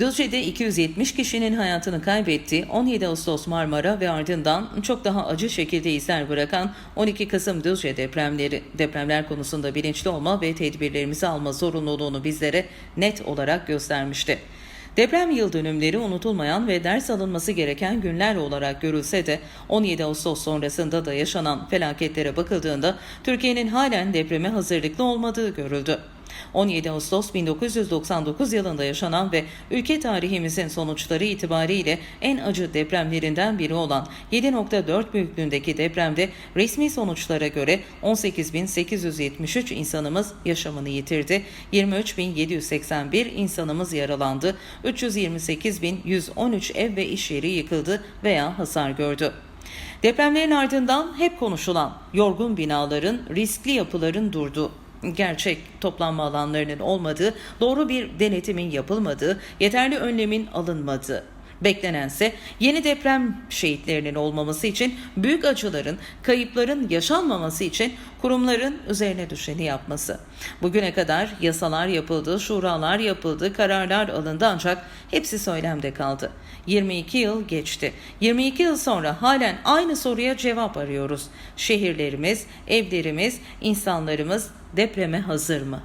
Düzce'de 270 kişinin hayatını kaybetti. 17 Ağustos Marmara ve ardından çok daha acı şekilde izler bırakan 12 Kasım Düzce depremleri, depremler konusunda bilinçli olma ve tedbirlerimizi alma zorunluluğunu bizlere net olarak göstermişti. Deprem yıl dönümleri unutulmayan ve ders alınması gereken günler olarak görülse de 17 Ağustos sonrasında da yaşanan felaketlere bakıldığında Türkiye'nin halen depreme hazırlıklı olmadığı görüldü. 17 Ağustos 1999 yılında yaşanan ve ülke tarihimizin sonuçları itibariyle en acı depremlerinden biri olan 7.4 büyüklüğündeki depremde resmi sonuçlara göre 18.873 insanımız yaşamını yitirdi, 23.781 insanımız yaralandı, 328.113 ev ve iş yeri yıkıldı veya hasar gördü. Depremlerin ardından hep konuşulan yorgun binaların, riskli yapıların durduğu, gerçek toplanma alanlarının olmadığı, doğru bir denetimin yapılmadığı, yeterli önlemin alınmadığı. Beklenense yeni deprem şehitlerinin olmaması için büyük acıların, kayıpların yaşanmaması için kurumların üzerine düşeni yapması. Bugüne kadar yasalar yapıldı, şuralar yapıldı, kararlar alındı ancak hepsi söylemde kaldı. 22 yıl geçti. 22 yıl sonra halen aynı soruya cevap arıyoruz. Şehirlerimiz, evlerimiz, insanlarımız depreme hazır mı?